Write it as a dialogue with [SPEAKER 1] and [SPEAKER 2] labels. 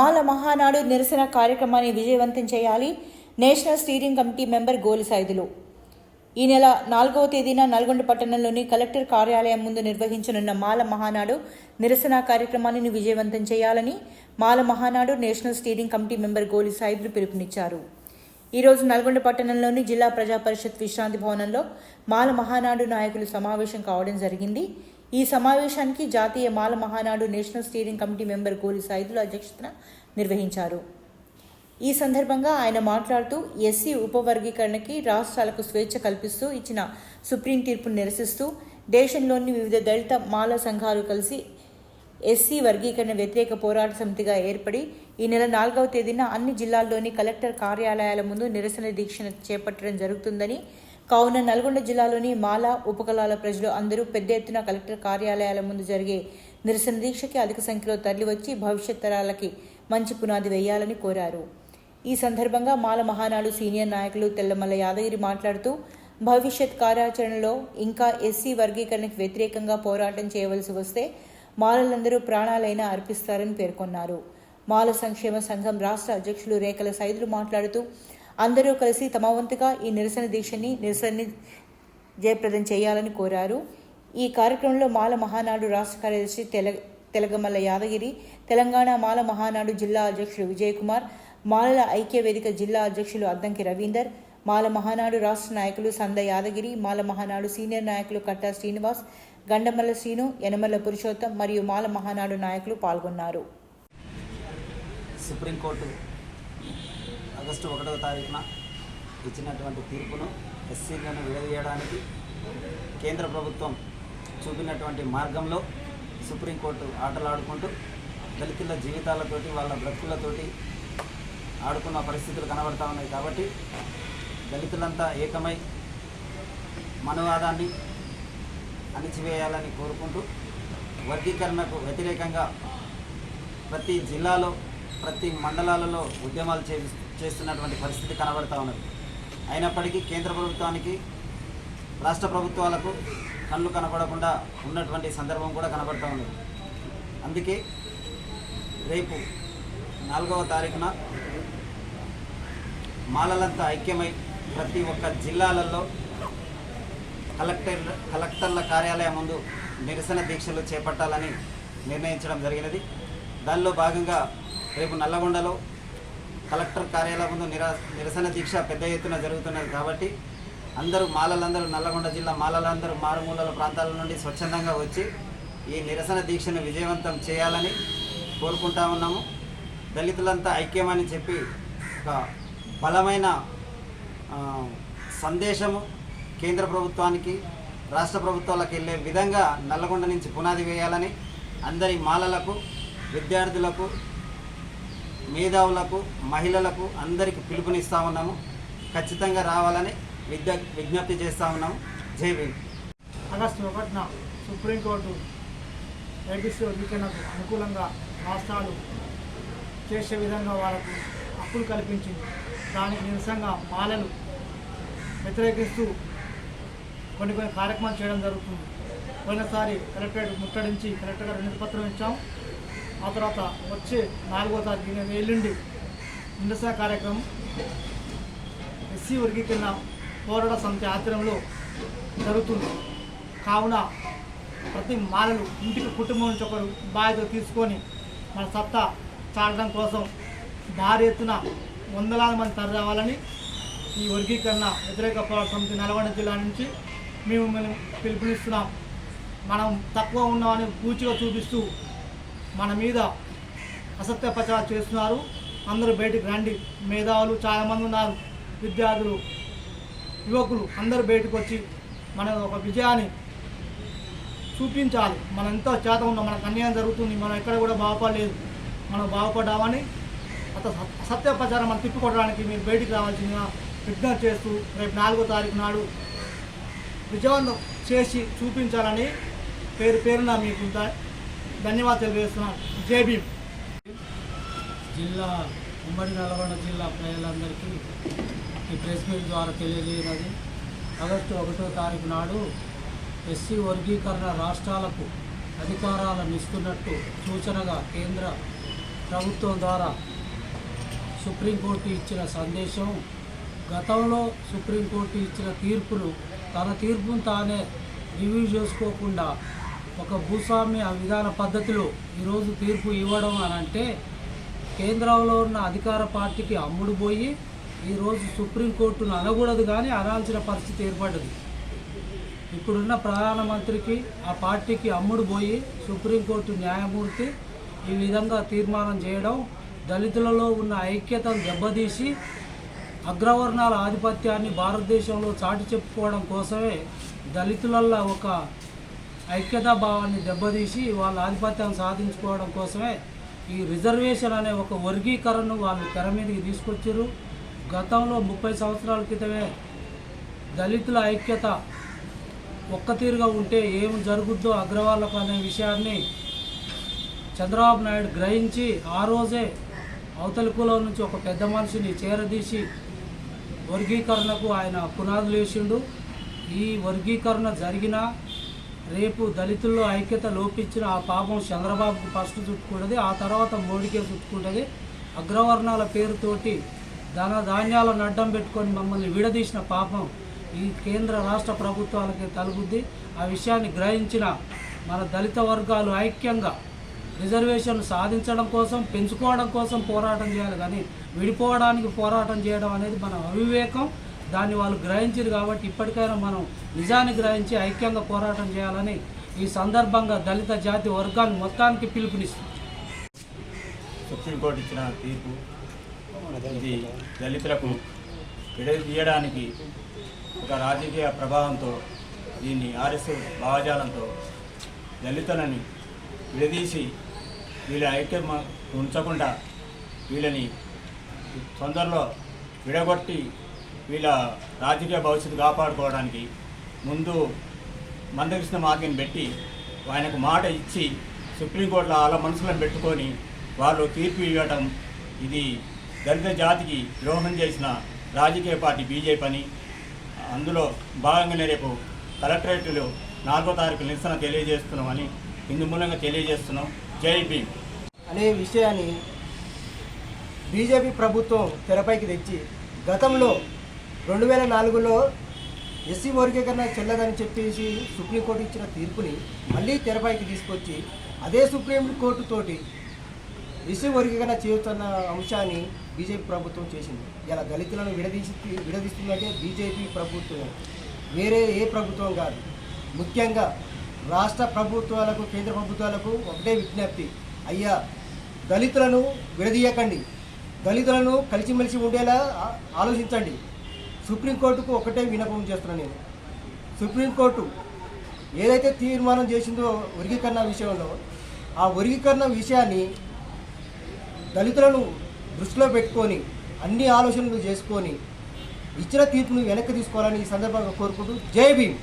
[SPEAKER 1] మాల మహానాడు నిరసన కార్యక్రమాన్ని విజయవంతం చేయాలి. National steering committee member Goli Saidulu. ఈ నెల నాలుగవ తేదీన నల్గొండ పట్టణంలోని కలెక్టర్ కార్యాలయం ముందు నిర్వహించనున్న మాల మహానాడు నిరసన కార్యక్రమాన్ని విజయవంతం చేయాలని Mala Mahanadu national steering committee member Goli Saidulu పిలుపునిచ్చారు. ఈరోజు నల్గొండ పట్టణంలోని జిల్లా ప్రజా పరిషత్ విశ్రాంతి భవనంలో మాల మహానాడు నాయకులు సమావేశం కావడం జరిగింది. ఈ సమావేశానికి జాతీయ Mala Mahanadu national steering committee member Goli సాయిదుల అధ్యక్షతన నిర్వహించారు. ఈ సందర్భంగా ఆయన మాట్లాడుతూ ఎస్సీ ఉపవర్గీకరణకి రాష్ట్రాలకు స్వేచ్ఛ కల్పిస్తూ ఇచ్చిన సుప్రీం తీర్పును నిరసిస్తూ దేశంలోని వివిధ దళిత మాల సంఘాలు కలిసి ఎస్సీ వర్గీకరణ వ్యతిరేక పోరాట సమితిగా ఏర్పడి ఈ నెల నాలుగవ తేదీన అన్ని జిల్లాల్లోని కలెక్టర్ కార్యాలయాల ముందు నిరసన దీక్షను చేపట్టడం జరుగుతుందని కావున నల్గొండ జిల్లాలోని మాల ఉపకులాల ప్రజలు అందరూ పెద్ద ఎత్తున కలెక్టర్ కార్యాలయాల ముందు జరిగే నిరసన దీక్షకి అధిక సంఖ్యలో తరలివచ్చి భవిష్యత్ తరాలకి మంచి పునాది వేయాలని కోరారు. ఈ సందర్భంగా మాల మహానాడు సీనియర్ నాయకులు తెల్లమల్ల యాదగిరి మాట్లాడుతూ భవిష్యత్ కార్యాచరణలో ఇంకా ఎస్సీ వర్గీకరణకు వ్యతిరేకంగా పోరాటం చేయవలసి వస్తే మాలలందరూ ప్రాణాలైనా అర్పిస్తారని పేర్కొన్నారు. మాల సంక్షేమ సంఘం రాష్ట్ర అధ్యక్షులు రేఖల సైదులు మాట్లాడుతూ అందరూ కలిసి తమ వంతుగా ఈ నిరసన దీక్షని నిరసనని జయప్రదం చేయాలని కోరారు. ఈ కార్యక్రమంలో మాల మహానాడు రాష్ట్ర కార్యదర్శి తెల తెలగమల్ల యాదగిరి తెలంగాణ మాల మహానాడు జిల్లా అధ్యక్షుడు విజయకుమార్ మాలల ఐక్య వేదిక జిల్లా అధ్యక్షులు అద్దంకి రవీందర్ మాల మహానాడు రాష్ట్ర నాయకులు సంద యాదగిరి మాల మహానాడు సీనియర్ నాయకులు కట్టా శ్రీనివాస్ గండమల్ల శ్రీను యనమల్ల పురుషోత్తం మరియు మాల మహానాడు నాయకులు పాల్గొన్నారు.
[SPEAKER 2] సుప్రీంకోర్టు ఆగస్టు ఒకటవ తారీఖున ఇచ్చినటువంటి తీర్పును ఎస్సీలను విడదీయడానికి కేంద్ర ప్రభుత్వం చూపినటువంటి మార్గంలో సుప్రీంకోర్టు ఆటలాడుకుంటూ దళితుల జీవితాలతోటి వాళ్ళ బ్రతుకులతోటి ఆడుకున్న పరిస్థితులు కనబడతా ఉన్నాయి. కాబట్టి దళితులంతా ఏకమై మనవాదాన్ని అణిచివేయాలని కోరుకుంటూ వర్గీకరణకు వ్యతిరేకంగా ప్రతి జిల్లాలో ప్రతి మండలాలలో ఉద్యమాలు చే చేస్తున్నటువంటి పరిస్థితి కనబడతా ఉన్నది. అయినప్పటికీ కేంద్ర ప్రభుత్వానికి రాష్ట్ర ప్రభుత్వాలకు కళ్ళు కనపడకుండా ఉన్నటువంటి సందర్భం కూడా కనబడతా ఉన్నది. అందుకే రేపు నాలుగవ తారీఖున మాలలంతా ఐక్యమై ప్రతి ఒక్క జిల్లాలలో కలెక్టర్ కలెక్టర్ల కార్యాలయం ముందు నిరసన దీక్షలు చేపట్టాలని నిర్ణయించడం జరిగినది. దానిలో భాగంగా రేపు నల్లగొండలో కలెక్టర్ కార్యాలయం ముందు నిరా నిరసన దీక్ష పెద్ద ఎత్తున జరుగుతున్నది కాబట్టి అందరూ మాలలందరూ నల్లగొండ జిల్లా మాలలందరూ మారుమూలల ప్రాంతాల నుండి స్వచ్ఛందంగా వచ్చి ఈ నిరసన దీక్షను విజయవంతం చేయాలని కోరుకుంటా ఉన్నాము. దళితులంతా ఐక్యమని చెప్పి ఒక బలమైన సందేశము కేంద్ర ప్రభుత్వానికి రాష్ట్ర ప్రభుత్వాలకు వెళ్ళే విధంగా నల్లగొండ నుంచి పునాది వేయాలని అందరి మాలలకు విద్యార్థులకు మేధావులకు మహిళలకు అందరికీ పిలుపునిస్తా ఉన్నాము. ఖచ్చితంగా రావాలని విద్య విజ్ఞప్తి చేస్తా ఉన్నాము. జై భీమ్.
[SPEAKER 3] ఆగస్టు ఒకటిన సుప్రీంకోర్టు ఏబీసీ వర్గీకరణకు అనుకూలంగా రాష్ట్రాలు చేసే విధంగా వాళ్ళకు హక్కులు కల్పించింది. దానికి నిరసంగా మాలలు వ్యతిరేకిస్తూ కొన్ని కొన్ని కార్యక్రమాలు చేయడం జరుగుతుంది. పోయినసారి కలెక్టరేట్ ముట్టడించి కలెక్టర్ గారు నిరుపత్రం ఇచ్చాం. ఆ తర్వాత వచ్చే నాలుగో తారీఖు ఎల్లుండి నిరసన కార్యక్రమం ఎస్సీ వర్గీకరణ పోరాట సమితి ఆధ్వర్యంలో జరుగుతుంది. కావున ప్రతి మాలలు ఇంటికి కుటుంబం నుంచి ఒకరు బాధ్యత తీసుకొని మన సత్తా చాటడం కోసం భారీ ఎత్తున వందలాది మంది తరలి రావాలని ఈ వర్గీకరణ వ్యతిరేక పోరాట సమితి నల్గొండ జిల్లా నుంచి మేము మిమ్మల్ని పిలుపునిస్తున్నాం. మనం తక్కువ ఉన్నామని పూచిగా చూపిస్తూ మన మీద అసత్య ప్రచారం చేస్తున్నారు. అందరూ బయటికి రండి. మేధావులు చాలామంది ఉన్నారు. విద్యార్థులు యువకులు అందరూ బయటకు వచ్చి మన ఒక విజయాన్ని చూపించాలి. మనం ఎంతో చేత ఉన్నాం మనకు అన్యాయం జరుగుతుంది. మనం ఎక్కడ కూడా బాగుపడలేదు. మనం బాగుపడ్డామని అత సత్య ప్రచారం మనం తిప్పికొట్టడానికి మీరు బయటికి రావాల్సిందిగా విజ్ఞప్తి చేస్తూ రేపు నాలుగో తారీఖు నాడు విజయవంతం చేసి చూపించాలని పేరు పేరున మీకు ధన్యవాదాలు తెలియజేస్తున్నాను. జేబీ భీమ్.
[SPEAKER 4] జిల్లా ఉమ్మడి నల్గొండ జిల్లా ప్రజలందరికీ ఈ ప్రెస్ మీట్ ద్వారా తెలియజేయనది. ఆగస్టు ఒకటో తారీఖు నాడు ఎస్సీ వర్గీకరణ రాష్ట్రాలకు అధికారాలను ఇస్తున్నట్టు సూచనగా కేంద్ర ప్రభుత్వం ద్వారా సుప్రీంకోర్టు ఇచ్చిన సందేశం గతంలో సుప్రీంకోర్టు ఇచ్చిన తీర్పును తన తీర్పును తానే రివ్యూ చేసుకోకుండా ఒక భూస్వామ్య విధాన పద్ధతిలో ఈరోజు తీర్పు ఇవ్వడం అని అంటే కేంద్రంలో ఉన్న అధికార పార్టీకి అమ్ముడు పోయి ఈరోజు సుప్రీంకోర్టును అనకూడదు కానీ అనాల్సిన పరిస్థితి ఏర్పడ్డది. ఇప్పుడున్న ప్రధానమంత్రికి ఆ పార్టీకి అమ్ముడు పోయి సుప్రీంకోర్టు న్యాయమూర్తి ఈ విధంగా తీర్మానం చేయడం దళితులలో ఉన్న ఐక్యతను దెబ్బతీసి అగ్రవర్ణాల ఆధిపత్యాన్ని భారతదేశంలో చాటి చెప్పుకోవడం కోసమే దళితులల్లో ఒక ఐక్యతా భావాన్ని దెబ్బతీసి వాళ్ళ ఆధిపత్యాన్ని సాధించుకోవడం కోసమే ఈ రిజర్వేషన్ అనే ఒక వర్గీకరణను వాళ్ళు తెర మీదకి తీసుకొచ్చారు గతంలో ముప్పై సంవత్సరాల క్రితమే దళితుల ఐక్యత ఒక్కతీరుగా ఉంటే ఏం జరుగుద్దో అగ్రవాళ్ళకు అనే విషయాన్ని చంద్రబాబు నాయుడు గ్రహించి ఆ రోజే అవతలి కులం నుంచి ఒక పెద్ద మనిషిని చేరదీసి వర్గీకరణకు ఆయన పునాదులు వేసిండు. ఈ వర్గీకరణ జరిగిన రేపు దళితుల్లో ఐక్యత లోపించిన ఆ పాపం చంద్రబాబుకు ఫస్ట్ చుట్టుకుంటుంది. ఆ తర్వాత మోడీకే చుట్టుకుంటుంది. అగ్రవర్ణాల పేరుతోటి ధన ధాన్యాలను అడ్డం పెట్టుకొని మమ్మల్ని విడదీసిన పాపం ఈ కేంద్ర రాష్ట్ర ప్రభుత్వాలకి తలుగుద్ది ఆ విషయాన్ని గ్రహించిన మన దళిత వర్గాలు ఐక్యంగా రిజర్వేషన్ సాధించడం కోసం పెంచుకోవడం కోసం పోరాటం చేయాలి. కానీ విడిపోవడానికి పోరాటం చేయడం అనేది మన అవివేకం. దాన్ని వాళ్ళు గ్రహించారు కాబట్టి ఇప్పటికైనా మనం నిజాన్ని గ్రహించి ఐక్యంగా పోరాటం చేయాలని ఈ సందర్భంగా దళిత జాతి వర్గాన్ని మొత్తానికి పిలుపునిస్తుంది
[SPEAKER 5] సుప్రీంకోర్టు ఇచ్చిన తీర్పు ఇది దళితులకు విడదీయడానికి ఒక రాజకీయ ప్రభావంతో దీన్ని ఆర్ఎస్ఎస్ భావజాలంతో దళితులని విడదీసి వీళ్ళ ఐక్యం ఉంచకుండా వీళ్ళని తొందరలో విడగొట్టి వీళ్ళ రాజకీయ భవిష్యత్తు కాపాడుకోవడానికి ముందు మందకృష్ణ మార్గిని పెట్టి ఆయనకు మాట ఇచ్చి సుప్రీంకోర్టులో అలా మనసులను పెట్టుకొని వాళ్ళు తీర్పు ఇవ్వటం ఇది దళిత జాతికి ద్రోహం చేసిన రాజకీయ పార్టీ బీజేపీ అని అందులో భాగంగానే రేపు కలెక్టరేట్లో నాలుగో తారీఖు నిరసన తెలియజేస్తున్నామని ఇందు మూలంగా తెలియజేస్తున్నాం. జై భీమ్.
[SPEAKER 6] అనే విషయాన్ని బీజేపీ ప్రభుత్వం తెరపైకి తెచ్చి గతంలో రెండు వేల నాలుగులో ఎస్సీ వర్గీకరణ చెల్లదని చెప్పేసి సుప్రీంకోర్టు ఇచ్చిన తీర్పుని మళ్ళీ తెరపైకి తీసుకొచ్చి అదే సుప్రీంకోర్టుతోటి ఎస్సీ వర్గీకరణ చేస్తున్న అంశాన్ని బీజేపీ ప్రభుత్వం చేసింది. ఇలా దళితులను విడదీసి విడదీస్తుందంటే బీజేపీ ప్రభుత్వం. వేరే ఏ ప్రభుత్వం కాదు. ముఖ్యంగా రాష్ట్ర ప్రభుత్వాలకు కేంద్ర ప్రభుత్వాలకు ఒకటే విజ్ఞప్తి. అయ్యా దళితులను విడదీయకండి. దళితులను కలిసిమెలిసి ఉండేలా ఆలోచించండి. సుప్రీంకోర్టుకు ఒకటే విన్నపం చేస్తున్నాను నేను. సుప్రీంకోర్టు ఏదైతే తీర్మానం చేసిందో వర్గీకరణ విషయంలో ఆ వర్గీకరణ విషయాన్ని దళితులను దృష్టిలో పెట్టుకొని అన్ని ఆలోచనలు చేసుకొని ఇచ్చిన తీర్పును వెనక్కి తీసుకోవాలని ఈ సందర్భంగా కోరుకుంటూ జై భీమ్!